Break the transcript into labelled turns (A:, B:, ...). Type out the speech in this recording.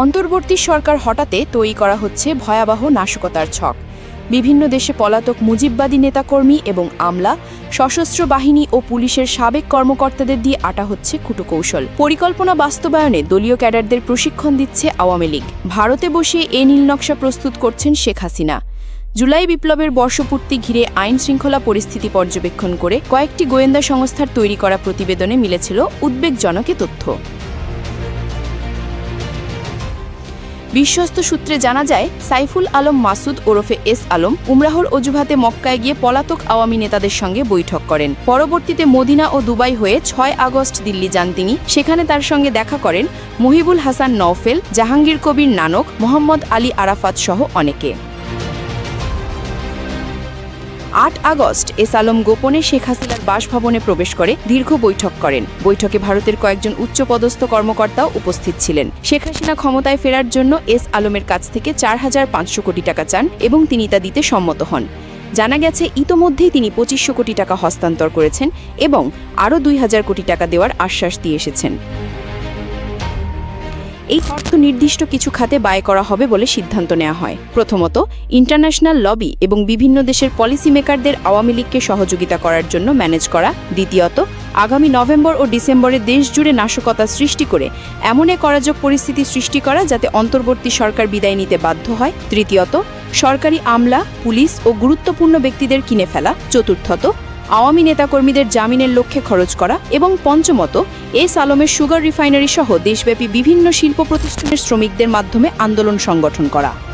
A: অন্তর্বর্তী সরকার হঠাতে তৈরি করা হচ্ছে ভয়াবহ নাশকতার ছক। বিভিন্ন দেশে পলাতক মুজিববাদী নেতাকর্মী এবং আমলা, সশস্ত্র বাহিনী ও পুলিশের সাবেক কর্মকর্তাদের দিয়ে আটা হচ্ছে কুটকৌশল। পরিকল্পনা বাস্তবায়নে দলীয় ক্যাডারদের প্রশিক্ষণ দিচ্ছে আওয়ামী লীগ। ভারতে বসে এ নীলনকশা প্রস্তুত করছেন শেখ হাসিনা। জুলাই বিপ্লবের বর্ষপূর্তি ঘিরে আইন শৃঙ্খলা পরিস্থিতি পর্যবেক্ষণ করে কয়েকটি গোয়েন্দা সংস্থার তৈরি করা প্রতিবেদনে মিলেছিল উদ্বেগজনক তথ্য। বিশ্বস্ত সূত্রে জানা যায়, সাইফুল আলম মাসুদ ওরফে এস আলম উমরাহর অজুহাতে মক্কায় গিয়ে পলাতক আওয়ামী নেতাদের সঙ্গে বৈঠক করেন। পরবর্তীতে মদিনা ও দুবাই হয়ে ছয় আগস্ট দিল্লি যান তিনি। সেখানে তার সঙ্গে দেখা করেন মহিবুল হাসান নওফেল, জাহাঙ্গীর কবির নানক, মোহাম্মদ আলী আরাফাত সহ অনেকে। আট আগস্ট এস আলম গোপনে শেখ হাসিনার বাসভবনে প্রবেশ করে দীর্ঘ বৈঠক করেন। বৈঠকে ভারতের কয়েকজন উচ্চপদস্থ কর্মকর্তাও উপস্থিত ছিলেন। শেখ হাসিনা ক্ষমতায় ফেরার জন্য এস আলমের কাছ থেকে চার হাজার পাঁচশো কোটি টাকা চান এবং তিনি তা দিতে সম্মত হন। জানা গেছে, ইতোমধ্যেই তিনি পঁচিশশো কোটি টাকা হস্তান্তর করেছেন এবং আরও দুই হাজার কোটি টাকা দেওয়ার আশ্বাস দিয়ে এসেছেন। এই অর্থ নির্দিষ্ট কিছু খাতে ব্যয় করা হবে বলে সিদ্ধান্ত নেওয়া হয়। প্রথমত, ইন্টারন্যাশনাল লবি এবং বিভিন্ন দেশের পলিসি মেকারদের আওয়ামী লীগকে সহযোগিতা করার জন্য ম্যানেজ করা। দ্বিতীয়ত, আগামী নভেম্বর ও ডিসেম্বরে দেশ জুড়ে নাশকতা সৃষ্টি করে এমন এক অরাজক পরিস্থিতি সৃষ্টি করা যাতে অন্তর্বর্তী সরকার বিদায় নিতে বাধ্য হয়। তৃতীয়ত, সরকারি আমলা, পুলিশ ও গুরুত্বপূর্ণ ব্যক্তিদের কিনে ফেলা। চতুর্থত আওয়ামী নেতাকর্মীদের জামিনের লক্ষ্যে খরচ করা এবং পঞ্চমত, এস আলমের সুগার রিফাইনারি সহ দেশব্যাপী বিভিন্ন শিল্প প্রতিষ্ঠানের শ্রমিকদের মাধ্যমে আন্দোলন সংগঠন করা।